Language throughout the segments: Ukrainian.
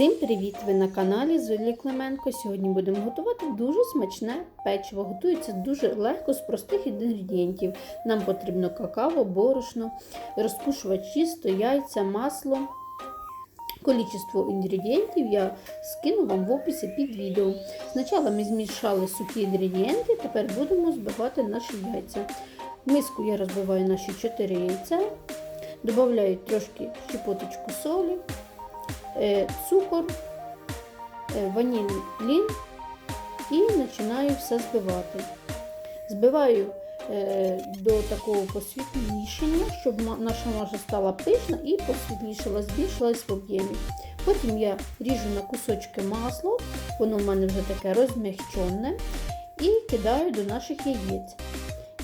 Всім привіт! Ви на каналі Золі Клименко. Сьогодні будемо готувати дуже смачне печиво. Готується дуже легко з простих інгредієнтів. Нам потрібно какао, борошно, розпушувач тісто, яйця, масло. Количество інгредієнтів я скину вам в описі під відео. Спочатку ми змішали сухі інгредієнти, тепер будемо збивати наші яйця. В миску я розбиваю наші 4 яйця, додаю трошки щепоточку солі цукор, е, ванілін і починаю все збивати. Збиваю е, до такого посвітлішення, щоб наша маса стала пишна і посвітлішала, збільшилась в об'ємі. Потім я ріжу на кусочки масло, воно в мене вже таке розмягчене, і кидаю до наших яєць.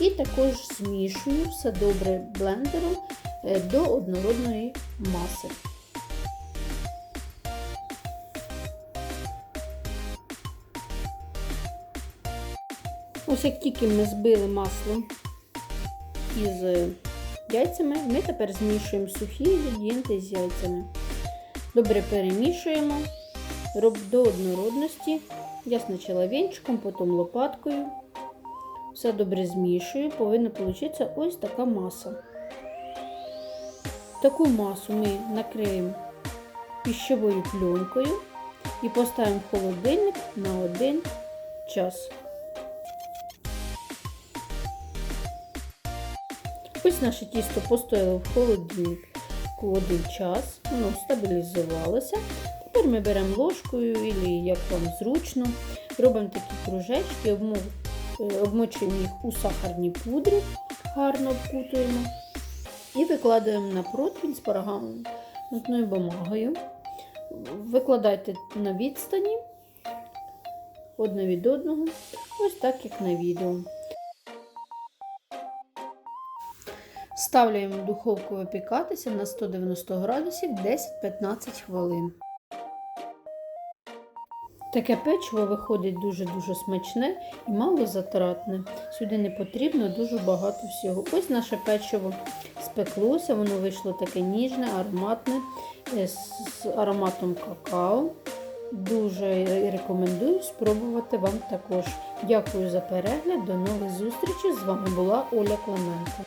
І також змішую все добре блендером е, до однородної маси. Ось як тільки ми збили масло із яйцями, ми тепер змішуємо сухі інгредієнти з яйцями. Добре перемішуємо до однородності. Я спочатку вінчиком, потім лопаткою. Все добре змішую, повинна вийти ось така маса. Таку масу ми накриємо піщовою пленкою і поставимо в холодильник на один час. Ось наше тісто постояло в холодильнику один час, воно стабілізувалося. Тепер ми беремо ложкою, або як вам зручно, робимо такі кружечки, е, обмочуємо їх у сахарній пудрі, гарно обкутуємо і викладаємо на противень з пергаментною бумагою. Викладайте на відстані одне від одного, ось так як на відео. Ставляємо в духовку випікатися на 190 градусів 10-15 хвилин. Таке печиво виходить дуже-дуже смачне і мало затратне. Сюди не потрібно дуже багато всього. Ось наше печиво спеклося, воно вийшло таке ніжне, ароматне, е, з ароматом какао. Дуже рекомендую спробувати вам також. Дякую за перегляд. До нових зустрічей. З вами була Оля Клименко.